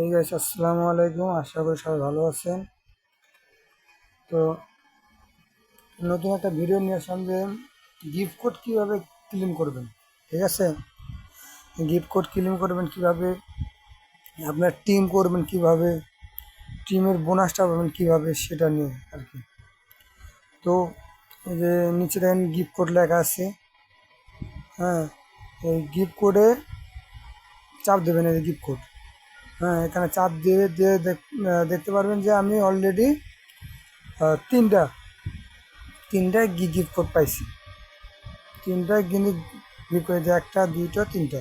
এই গাইস আসসালামু আলাইকুম। আশা করি সবাই ভালো আছেন। তো নতুন একটা ভিডিও নিয়ে আসলাম যে গিফট কোড কীভাবে ক্লেম করবেন, ঠিক আছে? গিফট কোড ক্লেম করবেন কীভাবে? আপনার টিম করবেন কীভাবে? টিমের বোনাসটা পাবেন কীভাবে? সেটা নিয়ে আর কি। তো এই যে নিচে দেখেন গিফট কোড লেখা আছে। হ্যাঁ এই গিফট কোডে চাপ দেবেন এই গিফট কোড হ্যাঁ এখানে চাপ দিয়ে দিয়ে দেখতে পারবেন যে আমি অলরেডি তিনটা তিনটা গিফট কোড পাইছি। তিনটা কিন্তু গিফট যে একটা, দুইটা, তিনটা।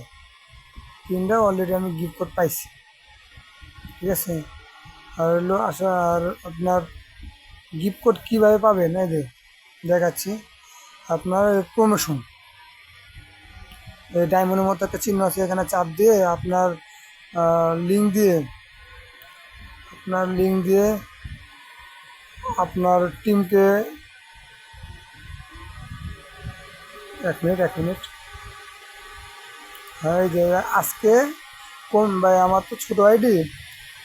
তিনটা অলরেডি আমি গিফট কোড পাইছি। ঠিক আছে? আর হলো আসা আর আপনার গিফট কোড কীভাবে পাবেন? এই যে, দেখাচ্ছি। আপনার প্রমোশন এই ডায়মন্ডের মতো একটা চিহ্ন আছে, এখানে চাপ দিয়ে আপনার লিঙ্ক দিয়ে, আপনার লিঙ্ক দিয়ে আপনার টিমকে এক মিনিট এক মিনিট হ্যাঁ যে আজকে কোন ভাই? আমার তো ছোটো আইডি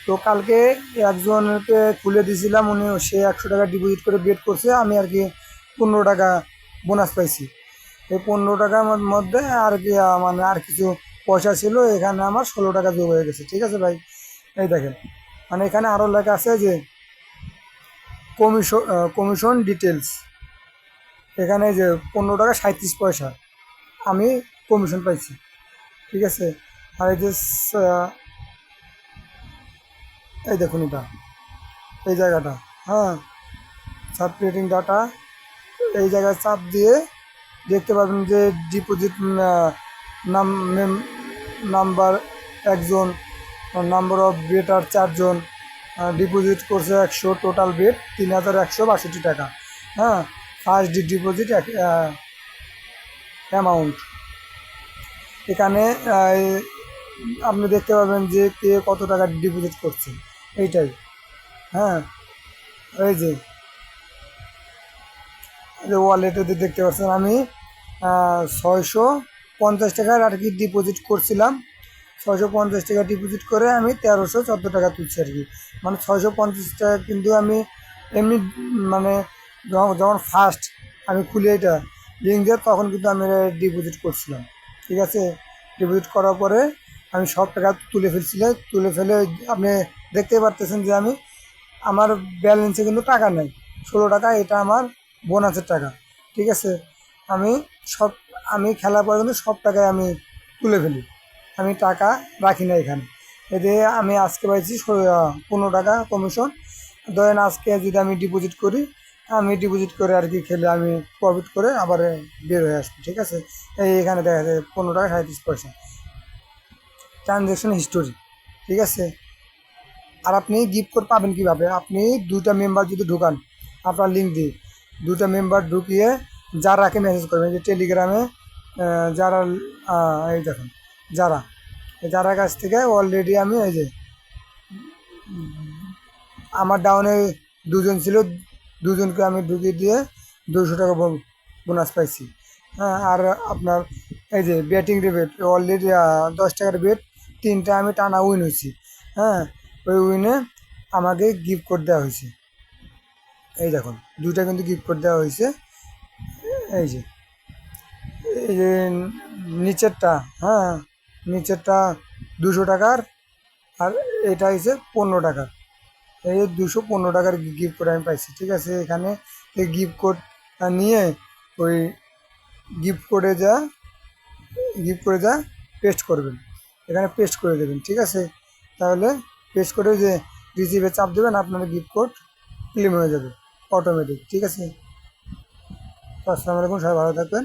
তো কালকে একজনকে খুলে দিয়েছিলাম, উনি সে একশো টাকা ডিপোজিট করে বেট করছে। আমি আর কি পনেরো টাকা বোনাস পাইছি। এই পনেরো টাকার মধ্যে আর কি মানে আর কিছু পয়সা ছিল, এখানে আমার ষোলো টাকা যোগ হয়ে গেছে। ঠিক আছে ভাই? এই দেখেন মানে এখানে আরও লেখা আছে যে কমিশন কমিশন ডিটেলস এখানে যে পনেরো টাকা সাঁত্রিশ পয়সা, আমি কমিশন পাইছি। ঠিক আছে? আর এই যে এই দেখুন এটা, এই জায়গাটা হ্যাঁ? সাবক্রিয়েটিং ডাটা এই জায়গায় চাপ দিয়ে দেখতে পাবেন যে ডিপোজিট নাম নাম্বার একজন, নাম্বার অফ বেটার চারজন ডিপোজিট করছে একশো টোটাল বেট তিন হাজার একশো বাষট্টি টাকা। হ্যাঁ ফার্স্ট ডিপোজিট এক অ্যামাউন্ট এখানে আপনি দেখতে পাবেন যে কে কত টাকা ডিপোজিট করছে। এইটাই। হ্যাঁ এই যে। ওয়ালেটে দেখতে পাচ্ছেন আমি ছয়শো পঞ্চাশ টাকার আর কি ডিপোজিট করছিলাম। ছয়শো পঞ্চাশ টাকা ডিপোজিট করে আমি তেরোশো চোদ্দ টাকা তুলছি আর কি। মানে ছয়শো পঞ্চাশ টাকা কিন্তু আমি এমনি মানে যখন ফার্স্ট আমি খুলি এটা লিঙ্ক দিয়ে, তখন কিন্তু আমি ডিপোজিট করছিলাম। ঠিক আছে? ডিপোজিট করার পরে আমি সব টাকা তুলে ফেলছিলাম তুলে ফেলে আপনি দেখতেই পারতেছেন যে আমি, আমার ব্যালেন্সে কিন্তু টাকা নেই। ষোলো টাকা, এটা আমার বোনাসের টাকা। ঠিক আছে? আমি সব আমি খেলার পরে কিন্তু সব টাকায় আমি তুলে ফেলি। আমি টাকা রাখি না এখানে। এতে আমি আজকে পাইছি পনেরো টাকা কমিশন ধরেন আজকে যদি আমি ডিপোজিট করি, আমি ডিপোজিট করে আর কি খেলে আমি প্রফিট করে আবার বের হয়ে আসব, ঠিক আছে? এই এখানে দেখা যায় পনেরো টাকা সাঁত্রিশ পয়সা। ট্রানজ্যাকশন হিস্টোরি ঠিক আছে? আর আপনি গিফট কোড পাবেন কীভাবে? আপনি দুটা মেম্বার যদি ঢুকান, আপনার লিঙ্ক দিয়ে দুটো মেম্বার ঢুকিয়ে যার যারাকে মেসেজ করবেন, যে টেলিগ্রামে যারা এই দেখুন, যারা যারা কাছ থেকে অলরেডি আমি এই যে, আমার ডাউনে দুজন ছিল, দুজনকে আমি ঢুকিয়ে দিয়ে দুশো টাকা বোনাস পাইছি। হ্যাঁ আর আপনার এই যে ব্যাটিং রেবেট অলরেডি দশ টাকার বেট তিনটা আমি টানা উইন হয়েছি। হ্যাঁ ওই উইনে আমাকে গিফট কোড দেওয়া হয়েছে। এই দেখুন, দুইটা কিন্তু গিফট কোড দেওয়া হয়েছে। এই যে এই যে নিচেরটা হ্যাঁ নিচেরটা দুশো টাকার আর এটা হচ্ছে পনেরো টাকার। এই যে দুশো পনেরো টাকার গিফট কোড আমি পাইছি, ঠিক আছে? এখানে এই গিফট কোড নিয়ে ওই গিফট কোডে যা গিফট করে যা পেস্ট করবেন। এখানে পেস্ট করে দেবেন, ঠিক আছে? তাহলে পেস্ট করে যে রিসিভে চাপ দেবেন, আপনার গিফট কোড ক্লেম হয়ে যাবে অটোমেটিক ঠিক আছে? আসসালামু আলাইকুম, সবাই ভালো থাকবেন।